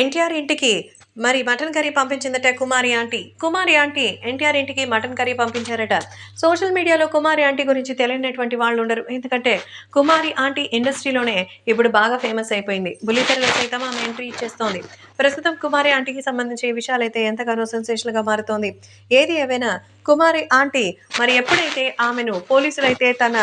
ఎన్టీఆర్ ఇంటికి మరి mutton curry పంపించిందట Kumari aunty. Kumari aunty NTR ఇంటికి మటన్ కర్రీ పంపించారట. సోషల్ మీడియాలో కుమారి ఆంటీ గురించి తెలియనటువంటి వాళ్ళు ఉండరు. ఎందుకంటే కుమారి ఆంటీ ఇండస్ట్రీలోనే ఇప్పుడు బాగా ఫేమస్ అయిపోయింది. బుల్లితెరలో సైతం ఆమె ఎంట్రీ ఇచ్చేస్తోంది. ప్రస్తుతం కుమారి ఆంటీకి సంబంధించి విషయాలైతే ఎంతగానో సెన్సేషన్గా మారుతోంది. ఏది ఏవైనా కుమారి ఆంటీ మరి ఎప్పుడైతే ఆమెను పోలీసులు అయితే తన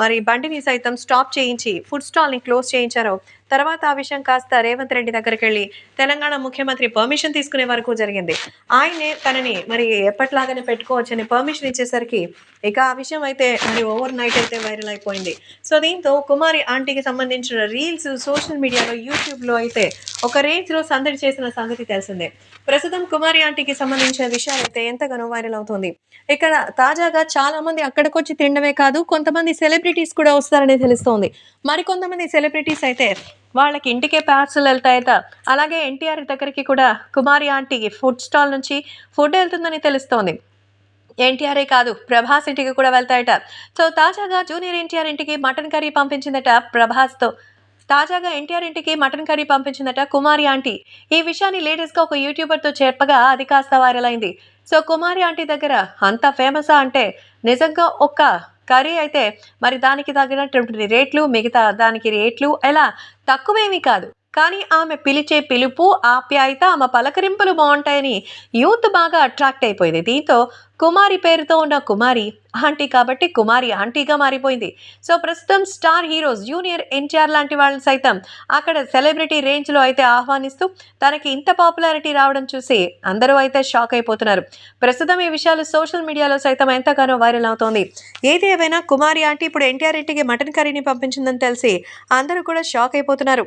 మరి బండిని సైతం స్టాప్ చేయించి ఫుడ్ స్టాల్ని క్లోజ్ చేయించారో తర్వాత ఆ విషయం కాస్త రేవంత్ రెడ్డి దగ్గరికి వెళ్ళి తెలంగాణ ముఖ్యమంత్రి పర్మిషన్ తీసుకునే వరకు జరిగింది. ఆయనే తనని మరి ఎప్పట్లాగానే పెట్టుకోవచ్చని పర్మిషన్ ఇచ్చేసరికి ఇక ఆ విషయం అయితే మరి ఓవర్ నైట్ అయితే వైరల్ అయిపోయింది. సో దీంతో కుమారి ఆంటీకి సంబంధించిన రీల్స్ సోషల్ మీడియాలో యూట్యూబ్లో అయితే ఒక రేంజ్లో సందడి చేసిన సంగతి తెలిసిందే. ప్రస్తుతం కుమారి ఆంటీకి సంబంధించిన విషయాలు అయితే ఎంతగానో వైరల్ అవుతుంది. ఇక్కడ తాజాగా చాలా మంది అక్కడికొచ్చి తినడమే కాదు కొంతమంది సెలబ్రిటీస్ కూడా వస్తారని తెలుస్తోంది. మరికొంతమంది సెలబ్రిటీస్ అయితే వాళ్ళకి ఇంటికే పార్సల్ వెళ్తాయట అలాగే ఎన్టీఆర్ దగ్గరికి కూడా కుమారి ఆంటీకి ఫుడ్ స్టాల్ నుంచి ఫుడ్ వెళ్తుందని తెలుస్తోంది. ఎన్టీఆరే కాదు ప్రభాస్ ఇంటికి కూడా వెళ్తాయట. సో తాజాగా జూనియర్ ఎన్టీఆర్ ఇంటికి మటన్ కర్రీ పంపించిందట ప్రభాస్తో. తాజాగా ఎన్టీఆర్ ఇంటికి మటన్ కర్రీ పంపించిందట కుమారి ఆంటీ. ఈ విషయాన్ని లేటెస్ట్గా ఒక యూట్యూబర్తో చెప్పగా అది కాస్త వైరల్ అయింది. సో కుమారి ఆంటీ దగ్గర అంత ఫేమసా అంటే నిజంగా ఒక్క కర్రీ అయితే మరి దానికి తగినటువంటి రేట్లు మిగతా దానికి రేట్లు ఎలా? తక్కువేమీ కాదు. కానీ ఆమె పిలిచే పిలుపు ఆప్యాయత ఆమె పలకరింపులు బాగుంటాయని యూత్ బాగా అట్రాక్ట్ అయిపోయింది. దీంతో కుమారి పేరుతో ఉన్న కుమారి ఆంటీ కాబట్టి కుమారి ఆంటీగా మారిపోయింది. సో ప్రస్తుతం స్టార్ హీరోస్ జూనియర్ ఎన్టీఆర్ లాంటి వాళ్ళని సైతం అక్కడ సెలబ్రిటీ రేంజ్లో అయితే ఆహ్వానిస్తూ తనకి ఇంత పాపులారిటీ రావడం చూసి అందరూ అయితే షాక్ అయిపోతున్నారు. ప్రస్తుతం ఈ విషయాలు సోషల్ మీడియాలో సైతం ఎంతగానో వైరల్ అవుతోంది. ఏది ఏమైనా కుమారి ఆంటీ ఇప్పుడు ఎన్టీఆర్ ఇంటికి మటన్ కర్రీని పంపించిందని తెలిసి అందరూ కూడా షాక్ అయిపోతున్నారు.